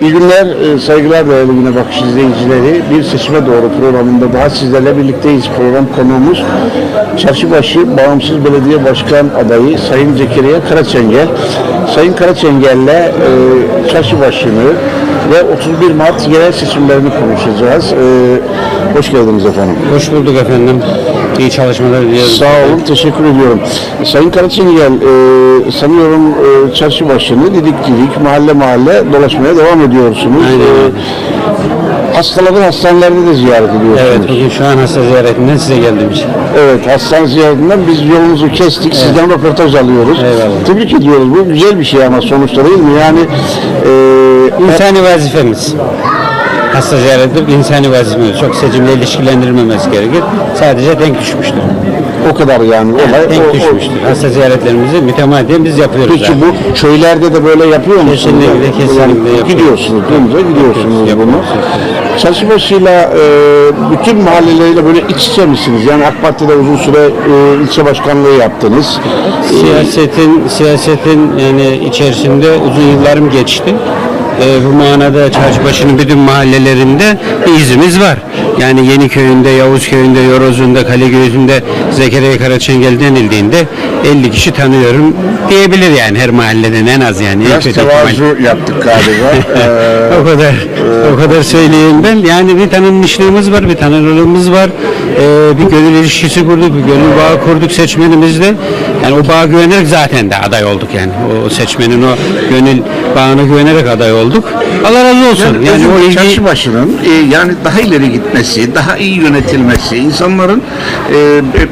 İyi günler, e, saygılar değerli Güne Bakış izleyicileri. Bir seçime doğru programında daha sizlerle birlikteyiz. Program konuğumuz Çarşıbaşı Bağımsız Belediye Başkan adayı Sayın Zekeriya Karaçengel. Sayın Karaçengel'le e, Çarşıbaşı'nı ve 31 Mart yerel seçimlerini konuşacağız. E, hoş geldiniz efendim. Hoş bulduk efendim. İyi çalışmalar diliyorum. Sağ olun, teşekkür ediyorum. Sayın Karaçengel, e, sanıyorum e, çarşıbaşını didik didik, mahalle mahalle dolaşmaya devam ediyorsunuz. Aynen. E, hastaları hastanelerde de ziyaret ediyorsunuz. Evet, bugün şu an hasta ziyaretinden size geldim için. Evet, hastane ziyaretinden biz yolumuzu kestik, sizden röportaj alıyoruz. Eyvallah. Tebrik ediyoruz, bu güzel bir şey ama sonuçta değil mi? Yani e, İnsani vazifemiz. Hasta ziyaret edip insani vazifemiz. Çok seçimle ilişkilendirilmemesi gerekir. Sadece denk düşmüştür. o kadar yani olay. Denk o- düşmüştür. Hasta ziyaretlerimizi mütemadiyen biz yapıyoruz. Peki zaten. bu köylerde de böyle yapıyor musunuz? Kesinlikle, Yani kesinlikle yapıyoruz. Gidiyorsunuz, dümdüz gidiyorsunuz Yapıyoruz, bunu. yapıyoruz, Çarşıbaşı'yla e, bütün mahalleleriyle böyle iç içe misiniz? Yani AK Parti'de uzun süre e, ilçe başkanlığı yaptınız. Siyasetin siyasetin yani içerisinde uzun yıllarım geçti. Ee, bu manada Çarşıbaşı'nın bütün mahallelerinde izimiz var. Yani Yeniköy'ünde, Yavuzköy'ünde, Yoroz'unda, Kalegöy'ünde Zekeriya Karaçengel denildiğinde 50 kişi tanıyorum diyebilir yani her mahalleden en az yani. Biraz tevazu yaptık galiba. E, o kadar o kadar söyleyeyim ben. Yani bir tanınmışlığımız var, bir tanınırlığımız var. Ee, bir gönül ilişkisi kurduk, bir gönül bağı kurduk seçmenimizle. Yani o bağa güvenerek zaten de aday olduk yani. O seçmenin o gönül bağına güvenerek aday olduk. Allah razı olsun. Yani, Yani, o ilgi Çarşıbaşı'nın e, yani daha ileri gitmesi, daha iyi yönetilmesi, insanların e, e, sa- e,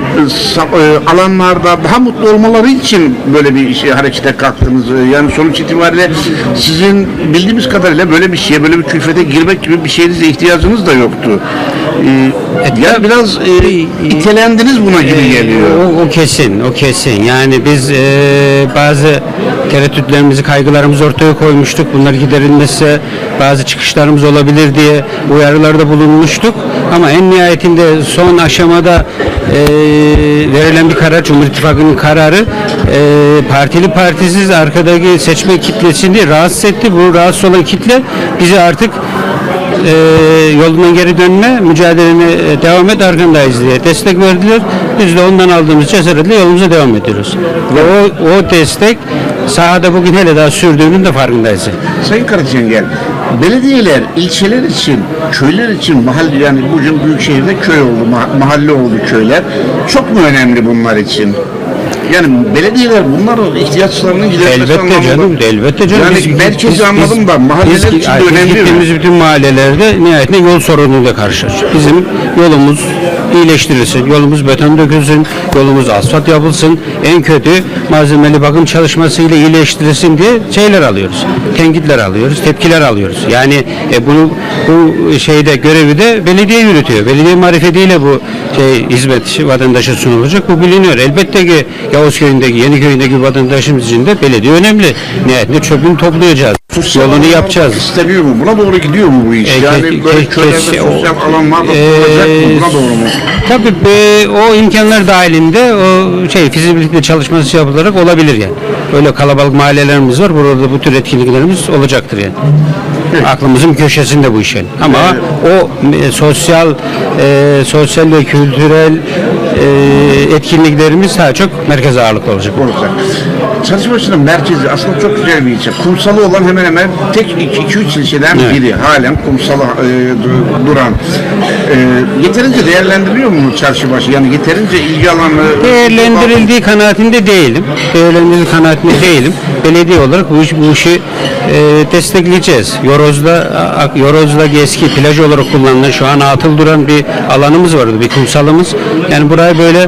alanlarda daha mutlu olmaları için böyle bir şey harekete kalktınız. E, Yani sonuç itibariyle sizin bildiğimiz kadarıyla böyle bir şeye, böyle bir külfete girmek gibi bir şeyinize ihtiyacınız da yoktu. E, ya biraz e, itelendiniz buna gibi geliyor. O, o kesin, o kesin. Yani biz e, bazı tereddütlerimizi, kaygılarımızı ortaya koymuştuk. Bunlar giderilmezse bazı çıkışlarımız olabilir diye uyarılarda bulunmuştuk. Ama en nihayetinde son aşamada e, verilen bir karar, Cumhur İttifakı'nın kararı e, partili partisiz arkadaki seçme kitlesini rahatsız etti. Bu rahatsız olan kitle bizi artık e, yolundan geri dönme mücadelene e, devam et arkandayız diye destek verdiler. Biz de ondan aldığımız cesaretle yolumuza devam ediyoruz. Ve o, o destek sahada bugün hele daha sürdüğünün de farkındayız. Sayın Karaçengel, belediyeler ilçeler için, köyler için mahalle yani bugün büyük şehirde köy oldu, ma- mahalle oldu köyler. Çok mu önemli bunlar için? Yani belediyeler bunların ihtiyaçlarını gidermesi Elbette anlamında- canım, elbette canım. Yani Biz- merkezi biz- anladım biz- da mahalleler biz- için ay, biz önemli mi? gittiğimiz bütün mahallelerde nihayetinde yol sorunuyla karşılaşıyoruz. Bizim yolumuz iyileştirilsin, yolumuz beton dökülsün, yolumuz asfalt yapılsın, en kötü malzemeli bakım çalışmasıyla iyileştirilsin diye şeyler alıyoruz. Tenkitler alıyoruz, tepkiler alıyoruz. Yani e, bunu bu şeyde görevi de belediye yürütüyor. Belediye marifetiyle bu şey hizmet vatandaşa sunulacak. Bu biliniyor. Elbette ki Yavuzköy'ündeki, Yeniköy'ündeki vatandaşımız için de belediye önemli. Nihayetinde çöpünü toplayacağız. Yolunu yapacağız. İstemiyor mu? Buna doğru gidiyor mu bu iş? E, yani ke- böyle köylerde sosyal o- alanlar da e, kurulacak mı? Buna doğru mu? Tabii e, o imkanlar dahilinde o şey fizibilite çalışması yapılarak olabilir yani. Öyle kalabalık mahallelerimiz var. Burada bu tür etkinliklerimiz olacaktır yani. Aklımızın köşesinde bu iş yani. Ama o e, sosyal e, sosyal ve kültürel e, etkinliklerimiz daha çok merkez ağırlıklı olacak. olacak. Çarşıbaşı'nın merkezi aslında çok güzel bir ilçe. Kumsalı olan hemen hemen tek 2-3 ilçeden Evet. biri. Halen kumsala e, du- duran. E, yeterince değerlendiriliyor mu Çarşıbaşı? Yani yeterince ilgi alanı... Değerlendirildiği kanaatinde değilim. Değerlendirildiği kanaatinde değilim. Belediye olarak bu, iş, bu işi e, destekleyeceğiz. Yoroz'da Yoroz'da eski plaj olarak kullanılan şu an atıl duran bir alanımız vardı. Bir kumsalımız. Yani burayı böyle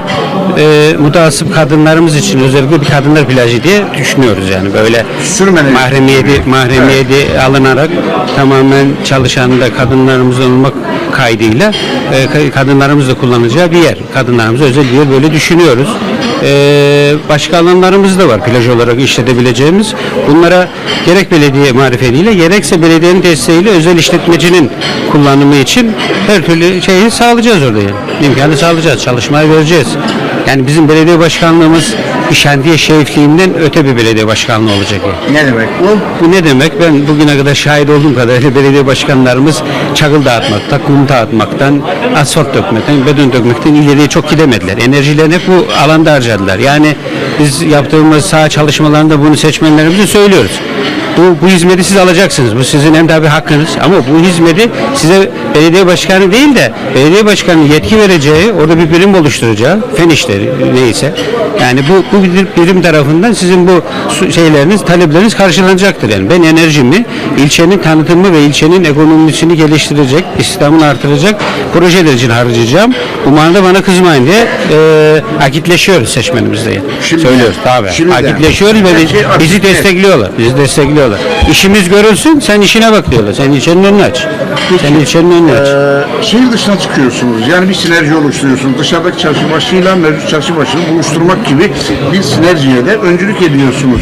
e, mutasip kadınlarımız için özellikle bir kadınlar plajı diye düşünüyoruz yani böyle Sürmeli. mahremiyeti mahremiyeti alınarak tamamen çalışan da kadınlarımız olmak kaydıyla e, ka- kadınlarımız da kullanacağı bir yer. Kadınlarımıza özel bir yer böyle düşünüyoruz. E, başka alanlarımız da var plaj olarak işletebileceğimiz. Bunlara gerek belediye marifetiyle gerekse belediyenin desteğiyle özel işletmecinin kullanımı için her türlü şeyi sağlayacağız orada yani. İmkanı sağlayacağız. Çalışmayı vereceğiz. Yani bizim belediye başkanlığımız bir şantiye şefliğinden öte bir belediye başkanlığı olacak. yani. Ne demek bu? Bu ne demek? Ben bugüne kadar şahit olduğum kadarıyla belediye başkanlarımız çakıl dağıtmaktan, kum dağıtmaktan, asfalt dökmekten, beton dökmekten ileriye çok gidemediler. Enerjilerini hep bu alanda harcadılar. Yani biz yaptığımız saha çalışmalarında bunu seçmenlerimize söylüyoruz. Bu, bu hizmeti siz alacaksınız. Bu sizin en tabi hakkınız. Ama bu hizmeti size belediye başkanı değil de belediye başkanı yetki vereceği, orada bir birim oluşturacağı, fen işleri neyse. Yani bu, bu bir- birim tarafından sizin bu şeyleriniz, talepleriniz karşılanacaktır. Yani ben enerjimi ilçenin tanıtımı ve ilçenin ekonomisini geliştirecek, istihdamını artıracak projeler için harcayacağım. Bu manada bana kızmayın diye e, akitleşiyoruz seçmenimizle. Şimdi- Söylüyoruz tabii. şimdi akitleşiyoruz ve bizi- bizi destekliyorlar. Bizi destekliyorlar. İşimiz görülsün, sen işine bak diyorlar. Sen ilçenin önünü aç. Sen ilçenin önünü aç. Ee, şehir dışına çıkıyorsunuz. Yani bir sinerji oluşturuyorsunuz. Dışarıdaki çarşı başıyla mevcut çarşı başını buluşturmak gibi bir sinerjiye de öncülük ediyorsunuz.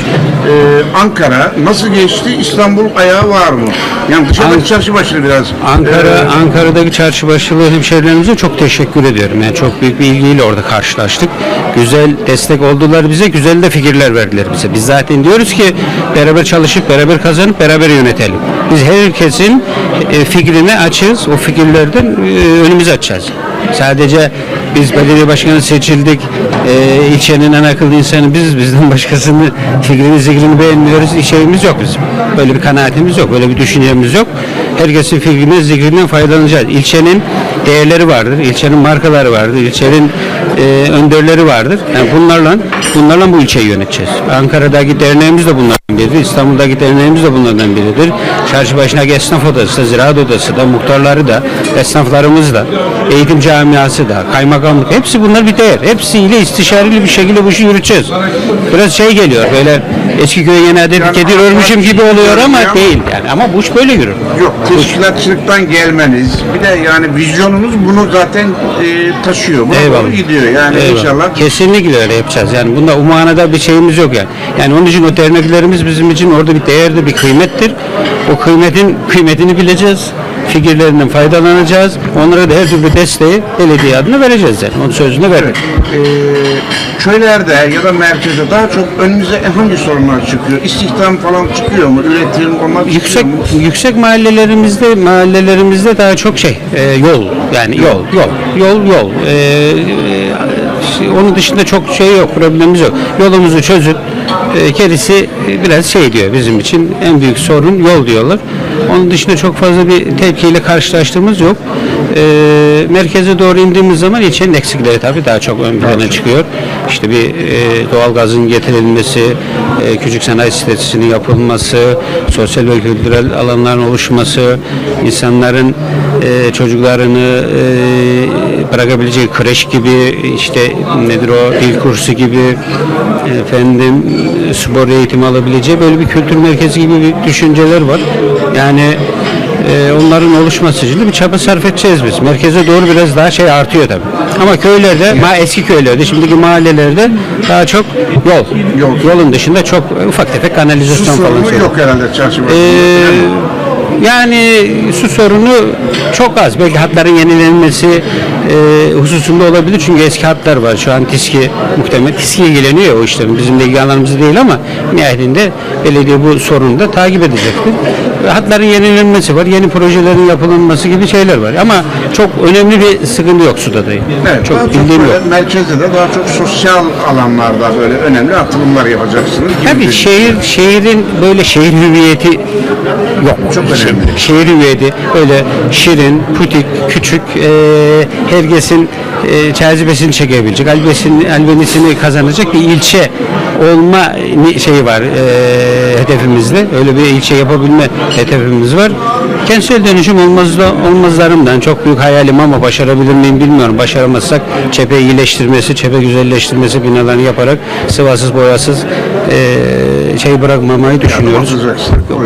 Ee, Ankara nasıl geçti? İstanbul ayağı var mı? Yani dışarıdaki An- çarşı başını biraz Ankara, e, Ankara'daki çarşıbaşılı hemşehrilerimize çok teşekkür ediyorum. Yani çok büyük bir ilgiyle orada karşılaştık. Güzel destek oldular bize, güzel de fikirler verdiler bize. Biz zaten diyoruz ki beraber çalışıp, beraber kazanıp, beraber yönetelim. Biz herkesin e, fikrine açığız. O fikirlerden e, önümüzü açacağız. Sadece biz belediye başkanı seçildik, e, ilçenin en akıllı insanı biziz, bizden başkasını fikrini, zikrini beğenmiyoruz, şeyimiz yok bizim. Böyle bir kanaatimiz yok, böyle bir düşüncemiz yok. Herkesin fikrinden, zikrinden faydalanacağız. İlçenin değerleri vardır, ilçenin markaları vardır, ilçenin e, önderleri vardır. Yani bunlarla bunlarla bu ilçeyi yöneteceğiz. Ankara'daki derneğimiz de bunlardan biridir, İstanbul'daki derneğimiz de bunlardan biridir. Çarşı başındaki esnaf odası da, ziraat odası da, muhtarları da, esnaflarımız da, eğitim camiası da, kaymakamlık hepsi bunlar bir değer. Hepsiyle istişareli bir şekilde bu işi yürüteceğiz. Biraz şey geliyor böyle eski köye yeni adet Yani kedi örmüşüm gibi oluyor ama ama- değil yani. Ama bu iş böyle yürür. Yok, teşkilatçılıktan gelmeniz, bir de yani vizyonunuz bunu zaten e, taşıyor. Buna doğru Eyvallah. gidiyor. Yani Eyvallah. inşallah Kesinlikle öyle yapacağız. Yani bunda o manada bir şeyimiz yok yani. Yani onun için o derneklerimiz bizim için orada bir değerdir, bir kıymettir. O kıymetin kıymetini bileceğiz. Fikirlerinden faydalanacağız. Onlara da her türlü desteği belediye adına vereceğiz yani. Onun sözünü verdik. e, köylerde ya da merkezde daha çok önümüze hangi sorunlar çıkıyor? İstihdam falan çıkıyor mu? Üretim onlar Yüksek mu? yüksek mahallelerimizde mahallelerimizde daha çok şey e, yol yani yol yol yol yol E, e, onun dışında çok şey yok problemimiz yok yolumuzu çözün e, gerisi biraz şey diyor bizim için en büyük sorun yol diyorlar onun dışında çok fazla bir tepkiyle karşılaştığımız yok. E, merkeze doğru indiğimiz zaman ilçenin eksikleri tabii daha çok ön plana çıkıyor. İşte bir e, doğalgazın getirilmesi e, küçük sanayi sitesinin yapılması, sosyal ve kültürel alanların oluşması, insanların e, çocuklarını e, bırakabileceği kreş gibi, işte nedir o dil kursu gibi, efendim spor eğitimi alabileceği böyle bir kültür merkezi gibi bir düşünceler var. Yani e, onların oluşması için de bir çaba sarf edeceğiz biz. Merkeze doğru biraz daha şey artıyor tabii. Ama köylerde, ma eski köylerde, şimdiki mahallelerde daha çok yol. Yol. Yolun dışında çok ufak tefek Su kanalizasyon falan sorunu yok herhalde çarşı. Ee, yani su sorunu çok az. Belki hatların yenilenmesi e, hususunda olabilir. Çünkü eski hatlar var. Şu an TİSKİ muhtemelen TİSKİ ilgileniyor o işlerin. Bizim de ilgi alanımız değil ama nihayetinde belediye bu sorunu da takip edecektir. Hatların yenilenmesi var. Yeni projelerin yapılması gibi şeyler var. Ama çok önemli bir sıkıntı yok suda da. Evet, çok daha çok bildiğim böyle yok. merkezde de daha çok sosyal alanlarda böyle önemli atılımlar yapacaksınız. gibi Tabii şehir şehrin böyle şehir hüviyeti yok. Çok önemli. Şehir hüviyeti öyle şirin, putik, küçük, e, herkesin e, cazibesini çekebilecek, albesin, albenisini kazanacak bir ilçe olma şeyi var e, hedefimizde. Öyle bir ilçe yapabilme hedefimiz var. Kentsel dönüşüm olmaz olmazlarımdan çok büyük hayalim ama başarabilir miyim bilmiyorum. Başaramazsak çepe iyileştirmesi, çepe güzelleştirmesi binalarını yaparak sıvasız boyasız e, şey bırakmamayı düşünüyoruz.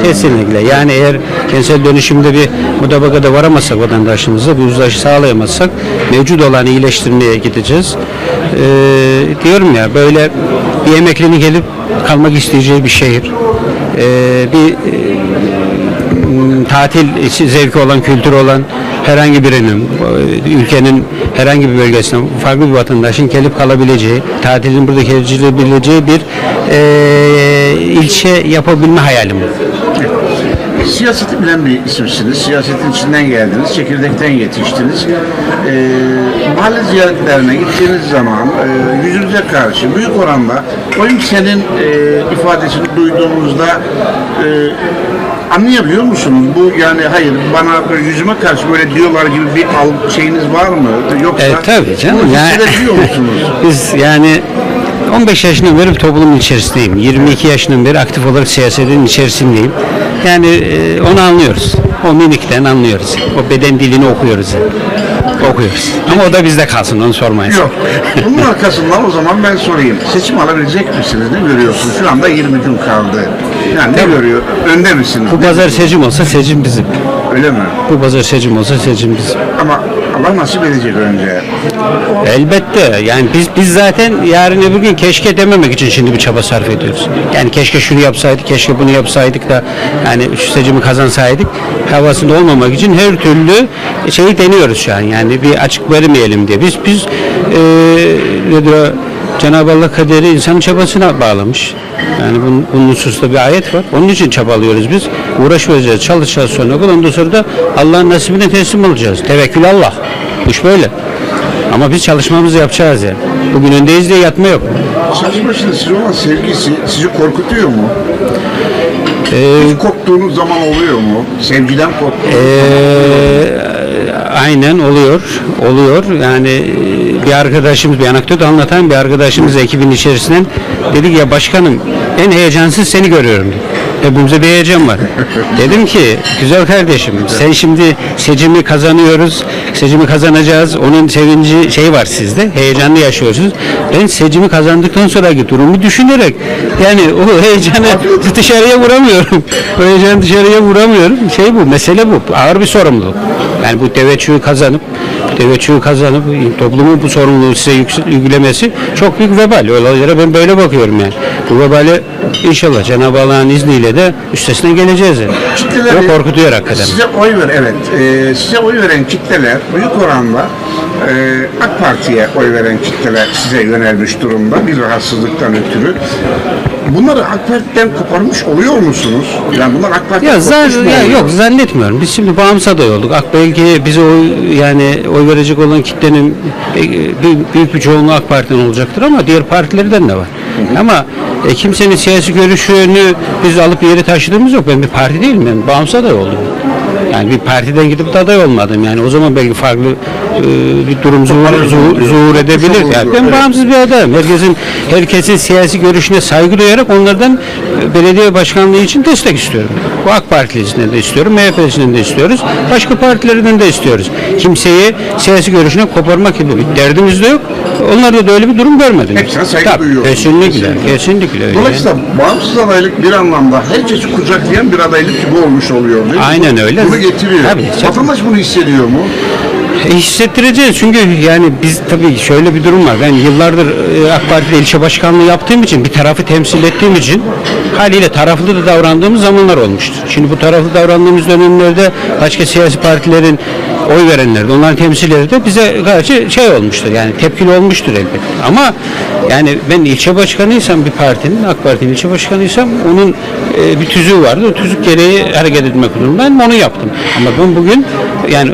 Kesinlikle. Yani eğer kentsel dönüşümde bir mutabakata varamazsak vatandaşımıza, bir uzlaşı sağlayamazsak mevcut olanı iyileştirmeye gideceğiz. Ee, diyorum ya böyle bir emeklinin gelip kalmak isteyeceği bir şehir. Ee, bir e, tatil zevki olan, kültürü olan herhangi birinin, e, ülkenin herhangi bir bölgesine farklı bir vatandaşın gelip kalabileceği, tatilin burada geçirebileceği bir e, ilçe yapabilme hayalim var. Siyaseti bilen bir isimsiniz. Siyasetin içinden geldiniz. Çekirdekten yetiştiniz. Ee, mahalle ziyaretlerine gittiğiniz zaman e, yüzünüze karşı büyük oranda oyun senin e, ifadesini duyduğunuzda e, anlayabiliyor musunuz? Bu yani hayır bana böyle yüzüme karşı böyle diyorlar gibi bir al şeyiniz var mı? Yoksa E, tabii canım. bunu Yani, musunuz? biz yani 15 yaşından beri toplumun içerisindeyim. 22 yaşından beri aktif olarak siyasetin içerisindeyim. Yani e, onu anlıyoruz. O mimikten anlıyoruz. O beden dilini okuyoruz. Okuyoruz. Ama o da bizde kalsın onu sormayın. Yok. Bunun arkasından o zaman ben sorayım. Seçim alabilecek misiniz? Ne görüyorsunuz? Şu anda 20 gün kaldı. Yani ne görüyor? Önde misiniz? Bu pazar seçim olsa seçim bizim. Öyle mi? Bu pazar seçim olsa seçim bizim. Ama Allah nasip edecek önce. Elbette. Yani biz biz zaten yarın öbür gün keşke dememek için şimdi bir çaba sarf ediyoruz. Yani keşke şunu yapsaydık, keşke bunu yapsaydık da yani şu seçimi kazansaydık havasında olmamak için her türlü şeyi deniyoruz şu an. Yani bir açık vermeyelim diye. Biz biz eee nedir o? Cenab-ı Allah kaderi insanın çabasına bağlamış. Yani bunun, bunun hususunda bir ayet var. Onun için çabalıyoruz biz. Uğraşmayacağız, çalışacağız sonra. Ondan sonra da Allah'ın nasibine teslim olacağız. Tevekkül Allah. Bu iş böyle. Ama biz çalışmamızı yapacağız yani. Bugün öndeyiz diye yatma yok. Saç başında size olan sevgisi sizi korkutuyor mu? Ee, Hiç korktuğunuz zaman oluyor mu? Sevgiden korktuğunuz Ee, aynen oluyor. Oluyor. Yani e, bir arkadaşımız, bir anekdot anlatan bir arkadaşımız ekibin içerisinden dedi ki ya başkanım en heyecansız seni görüyorum. Hepimize bir heyecan var. Dedim ki güzel kardeşim sen şimdi seçimi kazanıyoruz. Seçimi kazanacağız. Onun sevinci şey var sizde. Heyecanlı yaşıyorsunuz. Ben seçimi kazandıktan sonraki durumu düşünerek yani o heyecanı dışarıya vuramıyorum. O heyecanı dışarıya vuramıyorum. Şey bu, mesele bu. Ağır bir sorumluluk. Yani bu teveccühü kazanıp teveccühü kazanıp toplumun bu sorumluluğu size yüklemesi çok büyük vebal. Olaylara ben böyle bakıyorum yani. Bu vebali inşallah Cenab-ı Allah'ın izniyle de üstesinden geleceğiz. Yani. Çok korkutuyor hakikaten. Size oy ver, evet. Ee, size oy veren kitleler büyük oranda e, AK Parti'ye oy veren kitleler size yönelmiş durumda bir rahatsızlıktan ötürü. Bunları AK Parti'den koparmış oluyor musunuz? Yani bunlar AK Parti'den Ya, zan, ya yok zannetmiyorum. Biz şimdi bağımsız aday olduk. AK belki bize oy yani oy verecek olan kitlenin e, büyük, büyük bir çoğunluğu AK Parti'den olacaktır ama diğer partilerden de var. Ama e, kimsenin siyasi görüşünü biz alıp yere taşıdığımız yok. Ben bir parti değilim. Ben bağımsız aday oldum. Yani bir partiden gidip de aday olmadım. Yani o zaman belki farklı e, bir durum zuhur, zuhur, zuhur edebilir. Yani ben bağımsız bir adayım. Herkesin herkesin siyasi görüşüne saygı duyarak onlardan e, belediye başkanlığı için destek istiyorum. Bu AK Partisi'nden de istiyorum, MHP'sinden de istiyoruz. Başka partilerden de istiyoruz. Kimseyi siyasi görüşüne koparmak gibi bir derdimiz de yok. Onlarda da öyle bir durum görmedim. Hepsine saygı Tabii, duyuyorsunuz. Kesinlikle, Kesinlikle. kesinlikle öyle. Dolayısıyla bağımsız adaylık bir anlamda herkesi kucaklayan bir adaylık gibi olmuş oluyor değil mi? Aynen öyle. Bunu getiriyor. Tabii, tabii. Vatandaş bunu hissediyor mu? E, hissettireceğiz çünkü yani biz tabii şöyle bir durum var. Ben yıllardır e, AK Parti'de ilçe başkanlığı yaptığım için bir tarafı temsil ettiğim için haliyle taraflı da davrandığımız zamanlar olmuştur. Şimdi bu taraflı davrandığımız dönemlerde başka siyasi partilerin oy verenler onların temsilcileri de bize karşı şey olmuştur yani tepkili olmuştur elbette. Ama yani ben ilçe başkanıysam bir partinin AK Parti'nin ilçe başkanıysam onun e, bir tüzüğü vardı. O tüzük gereği hareket etmek durumundayım. Onu yaptım. Ama ben bugün yani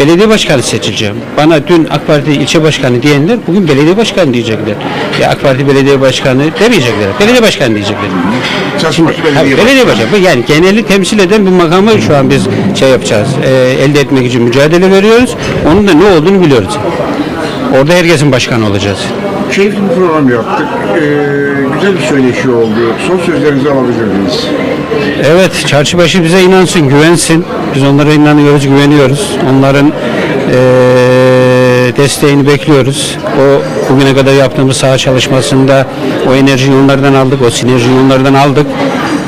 belediye başkanı seçileceğim. Bana dün AK Parti ilçe başkanı diyenler bugün belediye başkanı diyecekler. Ya AK Parti belediye başkanı demeyecekler. Belediye başkanı diyecekler. Tabii, Belediye belediye Başkanı. başkanı. Yani geneli temsil eden bir makamı şu an biz şey yapacağız. e, elde etmek için mücadele veriyoruz. Onun da ne olduğunu biliyoruz. Orada herkesin başkanı olacağız. Keyifli bir program yaptık. Ee, güzel bir söyleşi oldu. Son sözlerinizi alabilir miyiz? Evet, çarşıbaşı bize inansın, güvensin. Biz onlara inanıyoruz, güveniyoruz. Onların eee, desteğini bekliyoruz. O bugüne kadar yaptığımız saha çalışmasında o enerjiyi onlardan aldık, o sinerjiyi onlardan aldık.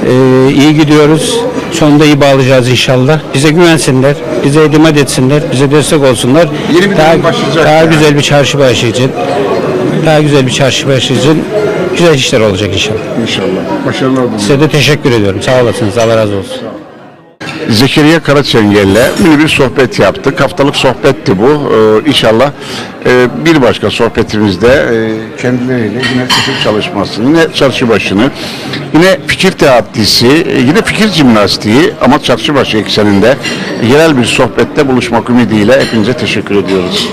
Eee iyi gidiyoruz. Sonunda iyi bağlayacağız inşallah. Bize güvensinler, bize itimat etsinler, bize destek olsunlar. Yeni bir daha, dönem başlayacak daha yani. güzel bir çarşıbaşı için, daha güzel bir çarşıbaşı için güzel işler olacak inşallah. İnşallah. Başarılar diliyorum. Size de teşekkür ediyorum. Sağ olasınız. Allah razı olsun. Zekeriya Karaçengel'le yine bir sohbet yaptık. Haftalık sohbetti bu. Ee, inşallah e, bir başka sohbetimizde e, kendileriyle yine seçim çalışmasını, yine çarşı başını, yine fikir teatisi, e, yine fikir jimnastiği ama çarşı başı ekseninde yerel bir sohbette buluşmak ümidiyle hepinize teşekkür ediyoruz.